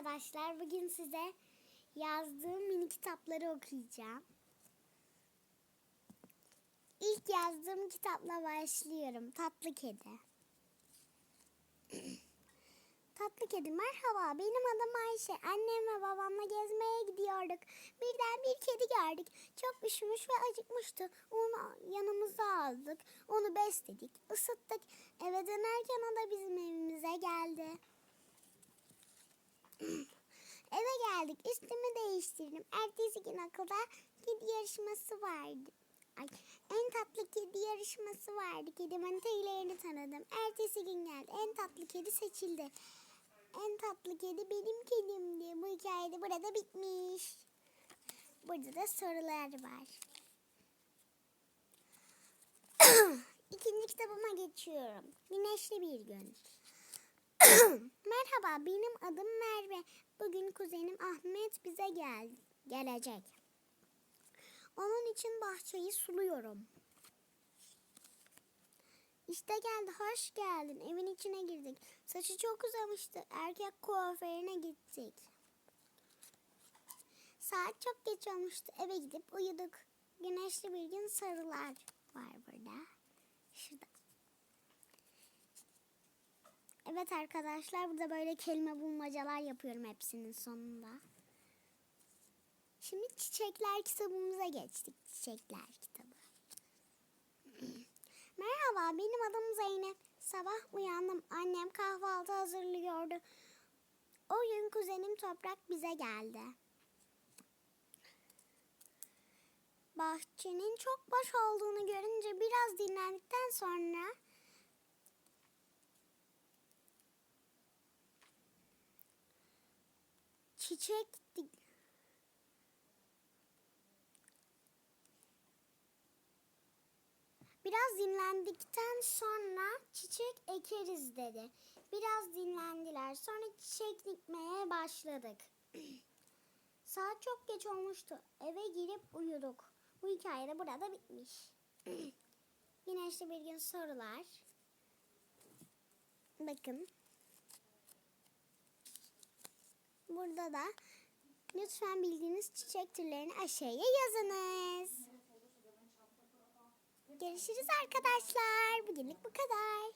arkadaşlar. Bugün size yazdığım mini kitapları okuyacağım. İlk yazdığım kitapla başlıyorum. Tatlı Kedi. Tatlı Kedi merhaba. Benim adım Ayşe. Annem ve babamla gezmeye gidiyorduk. Birden bir kedi gördük. Çok üşümüş ve acıkmıştı. Onu yanımıza aldık. Onu besledik, ısıttık. Eve dönerken o da bizim evimize geldi. Üstümü değiştirdim. Ertesi gün okulda kedi yarışması vardı. Ay, en tatlı kedi yarışması vardı. Kedi manitaylarını tanıdım. Ertesi gün geldi. En tatlı kedi seçildi. En tatlı kedi benim kedimdi. Bu hikaye de burada bitmiş. Burada da sorular var. İkinci kitabıma geçiyorum. Güneşli bir gün. Merhaba, benim adım Merve. Kuzenim Ahmet bize gel gelecek. Onun için bahçeyi suluyorum. İşte geldi, hoş geldin. Evin içine girdik. Saçı çok uzamıştı. Erkek kuaförüne gittik. Saat çok geç olmuştu. Eve gidip uyuduk. Güneşli bir gün sarılar var burada. Şurada. Evet arkadaşlar burada böyle kelime bulmacalar yapıyorum hepsinin sonunda. Şimdi çiçekler kitabımıza geçtik. Çiçekler kitabı. Merhaba benim adım Zeynep. Sabah uyandım. Annem kahvaltı hazırlıyordu. O gün kuzenim Toprak bize geldi. Bahçenin çok boş olduğunu görünce biraz dinlendikten sonra çiçek Biraz dinlendikten sonra çiçek ekeriz dedi. Biraz dinlendiler. Sonra çiçek dikmeye başladık. Saat çok geç olmuştu. Eve girip uyuduk. Bu hikaye de burada bitmiş. Güneşli bir gün sorular. Bakın. Burada da lütfen bildiğiniz çiçek türlerini aşağıya yazınız. Görüşürüz arkadaşlar. Bugünlük bu kadar.